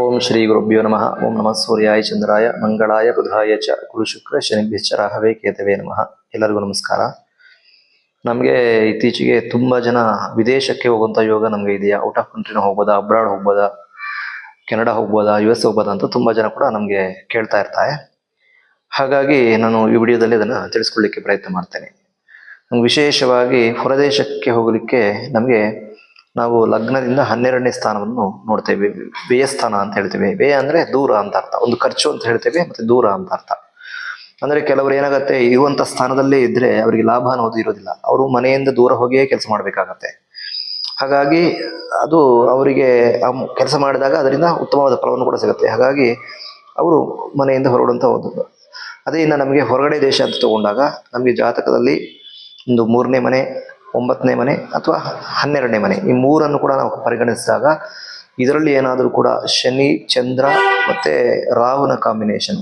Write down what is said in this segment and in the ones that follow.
ಓಂ ಶ್ರೀ ಗುರುಭ್ಯೋ ನಮಃ ಓಂ ನಮಃ ಸೂರ್ಯಾಯ ಚಂದ್ರಾಯ ಮಂಗಳಾಯ ಬುಧಾಯ ಚ ಗುರು ಶುಕ್ರ ಶನಿಭ್ಯಶ್ಚ ರಾಹವೇ ಕೇತವೇ ನಮಃ ಎಲ್ಲರಿಗೂ ನಮಸ್ಕಾರ ನಮಗೆ ಇತ್ತೀಚೆಗೆ ತುಂಬ ಜನ ವಿದೇಶಕ್ಕೆ ಹೋಗುವಂಥ ಯೋಗ ನಮಗೆ ಇದೆಯಾ? ಔಟ್ ಆಫ್ ಕಂಟ್ರಿನ ಹೋಗ್ಬೋದಾ? ಅಬ್ರಾಡ್ ಹೋಗ್ಬೋದಾ? ಕೆನಡಾ ಹೋಗ್ಬೋದಾ? ಯು ಎಸ್ ಹೋಗ್ಬೋದಾ ಅಂತ ತುಂಬ ಜನ ಕೂಡ ನಮಗೆ ಕೇಳ್ತಾ ಇರ್ತಾರೆ. ಹಾಗಾಗಿ ನಾನು ಈ ವಿಡಿಯೋದಲ್ಲಿ ಅದನ್ನು ತಿಳಿಸ್ಕೊಳ್ಳಿಕ್ಕೆ ಪ್ರಯತ್ನ ಮಾಡ್ತೇನೆ. ವಿಶೇಷವಾಗಿ ಹೊರದೇಶಕ್ಕೆ ಹೋಗಲಿಕ್ಕೆ ನಮಗೆ ನಾವು ಲಗ್ನದಿಂದ ಹನ್ನೆರಡನೇ ಸ್ಥಾನವನ್ನು ನೋಡ್ತೇವೆ. ವ್ಯಯ ಸ್ಥಾನ ಅಂತ ಹೇಳ್ತೇವೆ. ವ್ಯಯ ಅಂದ್ರೆ ದೂರ ಅಂತ ಅರ್ಥ. ಒಂದು ಖರ್ಚು ಅಂತ ಹೇಳ್ತೇವೆ ಮತ್ತೆ ದೂರ ಅಂತ ಅರ್ಥ. ಅಂದ್ರೆ ಕೆಲವರು ಏನಾಗುತ್ತೆ, ಇರುವಂತ ಸ್ಥಾನದಲ್ಲೇ ಇದ್ರೆ ಅವರಿಗೆ ಲಾಭ ಅನ್ನೋದು ಇರೋದಿಲ್ಲ. ಅವರು ಮನೆಯಿಂದ ದೂರ ಹೋಗಿಯೇ ಕೆಲಸ ಮಾಡ್ಬೇಕಾಗತ್ತೆ. ಹಾಗಾಗಿ ಅದು ಅವರಿಗೆ ಕೆಲಸ ಮಾಡಿದಾಗ ಅದರಿಂದ ಉತ್ತಮವಾದ ಫಲವನ್ನು ಕೂಡ ಸಿಗುತ್ತೆ. ಹಾಗಾಗಿ ಅವರು ಮನೆಯಿಂದ ಹೊರಡುವಂತ ಒಂದು ಅದೇ ಇನ್ನು ನಮಗೆ ಹೊರಗಡೆ ದೇಶ ಅಂತ ತಗೊಂಡಾಗ ನಮಗೆ ಜಾತಕದಲ್ಲಿ ಒಂದು ಮೂರನೇ ಮನೆ ಒಂಬತ್ತನೇ ಮನೆ ಅಥವಾ ಹನ್ನೆರಡನೇ ಮನೆ. ಈ ಮೂರನ್ನು ಕೂಡ ನಾವು ಪರಿಗಣಿಸಿದಾಗ ಇದರಲ್ಲಿ ಏನಾದರೂ ಕೂಡ ಶನಿ, ಚಂದ್ರ ಮತ್ತೆ ರಾಹುನ ಕಾಂಬಿನೇಷನ್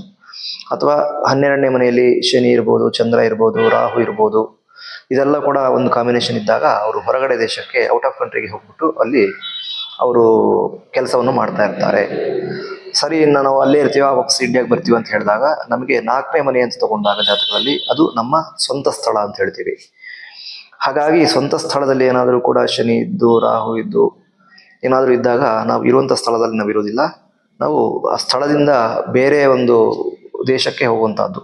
ಅಥವಾ ಹನ್ನೆರಡನೇ ಮನೆಯಲ್ಲಿ ಶನಿ ಇರ್ಬೋದು, ಚಂದ್ರ ಇರ್ಬೋದು, ರಾಹು ಇರ್ಬೋದು, ಇದೆಲ್ಲ ಕೂಡ ಒಂದು ಕಾಂಬಿನೇಷನ್ ಇದ್ದಾಗ ಅವರು ಹೊರಗಡೆ ದೇಶಕ್ಕೆ ಔಟ್ ಆಫ್ ಕಂಟ್ರಿಗೆ ಹೋಗ್ಬಿಟ್ಟು ಅಲ್ಲಿ ಅವರು ಕೆಲಸವನ್ನು ಮಾಡ್ತಾ ಇರ್ತಾರೆ. ಸರಿ, ಇನ್ನು ನಾವು ಅಲ್ಲೇ ಇರ್ತೀವ ವಾಪಸ್ ಇಂಡಿಯಾಗೆ ಬರ್ತೀವಿ ಅಂತ ಹೇಳಿದಾಗ ನಮಗೆ ನಾಲ್ಕನೇ ಮನೆ ಅಂತ ತಗೊಂಡಾಗ ಜಾತಕದಲ್ಲಿ ಅದು ನಮ್ಮ ಸ್ವಂತ ಸ್ಥಳ ಅಂತ ಹೇಳ್ತೀವಿ. ಹಾಗಾಗಿ ಸ್ವಂತ ಸ್ಥಳದಲ್ಲಿ ಏನಾದರೂ ಕೂಡ ಶನಿ ಇದ್ದು, ರಾಹು ಇದ್ದು, ಏನಾದರೂ ಇದ್ದಾಗ ನಾವು ಇರುವಂಥ ಸ್ಥಳದಲ್ಲಿ ನಾವು ಇರೋದಿಲ್ಲ ನಾವು ಆ ಸ್ಥಳದಿಂದ ಬೇರೆ ಒಂದು ದೇಶಕ್ಕೆ ಹೋಗುವಂಥದ್ದು.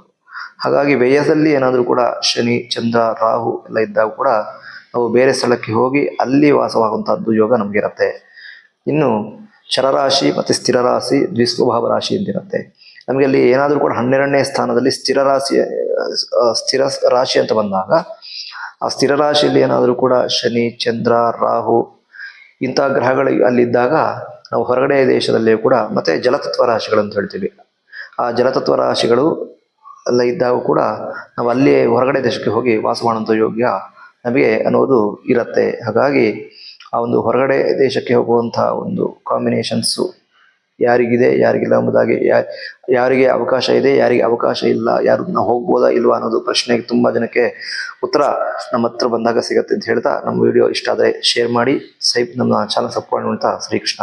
ಹಾಗಾಗಿ ವ್ಯಯದಲ್ಲಿ ಏನಾದರೂ ಕೂಡ ಶನಿ, ಚಂದ್ರ, ರಾಹು ಎಲ್ಲ ಇದ್ದಾಗ ಕೂಡ ನಾವು ಬೇರೆ ಸ್ಥಳಕ್ಕೆ ಹೋಗಿ ಅಲ್ಲಿ ವಾಸವಾಗುವಂಥದ್ದು ಯೋಗ ನಮಗಿರುತ್ತೆ ಇನ್ನು ಚರರಾಶಿ ಮತ್ತು ಸ್ಥಿರ ರಾಶಿ, ದ್ವಿಸ್ವಭಾವ ರಾಶಿ ಅಂತಿರುತ್ತೆ ನಮಗೆ ಅಲ್ಲಿ ಏನಾದರೂ ಕೂಡ ಹನ್ನೆರಡನೇ ಸ್ಥಾನದಲ್ಲಿ ಸ್ಥಿರ ರಾಶಿ ಸ್ಥಿರ ರಾಶಿ ಅಂತ ಬಂದಾಗ ಆ ಸ್ಥಿರ ರಾಶಿಯಲ್ಲಿ ಏನಾದರೂ ಕೂಡ ಶನಿ, ಚಂದ್ರ, ರಾಹು ಇಂಥ ಗ್ರಹಗಳು ಅಲ್ಲಿದ್ದಾಗ ನಾವು ಹೊರಗಡೆ ದೇಶದಲ್ಲಿಯೂ ಕೂಡ ಮತ್ತೆ ಜಲತತ್ವ ರಾಶಿಗಳು ಅಂತ ಹೇಳ್ತೀವಿ. ಆ ಜಲತತ್ವ ರಾಶಿಗಳು ಎಲ್ಲ ಇದ್ದಾಗ ಕೂಡ ನಾವು ಅಲ್ಲಿ ಹೊರಗಡೆ ದೇಶಕ್ಕೆ ಹೋಗಿ ವಾಸ ಮಾಡುವಂಥ ಯೋಗ್ಯ ನಮಗೆ ಅನ್ನೋದು ಇರುತ್ತೆ. ಹಾಗಾಗಿ ಆ ಒಂದು ಹೊರಗಡೆ ದೇಶಕ್ಕೆ ಹೋಗುವಂಥ ಒಂದು ಕಾಂಬಿನೇಷನ್ಸು ಯಾರಿಗಿದೆ, ಯಾರಿಗಿಲ್ಲ ಎಂಬುದಾಗಿ ಯಾರಿಗೆ ಅವಕಾಶ ಇದೆ, ಯಾರಿಗೆ ಅವಕಾಶ ಇಲ್ಲ, ಯಾರು ಹೋಗ್ಬೋದಾ ಇಲ್ವಾ ಅನ್ನೋದು ಪ್ರಶ್ನೆಗೆ ತುಂಬಾ ಜನಕ್ಕೆ ಉತ್ತರ ನಮ್ಮ ಹತ್ರ ಬಂದಾಗ ಸಿಗತ್ತೆ ಅಂತ ಹೇಳ್ತಾ ನಮ್ಮ ವಿಡಿಯೋ ಇಷ್ಟ ಆದರೆ ಶೇರ್ ಮಾಡಿ. ಸೈಪ್ ನಮ್ಮ ಚಾನಲ್ ಸಬ್ಸ್ಕ್ರೈಬ್ ಅಂತ ಶ್ರೀಕೃಷ್ಣ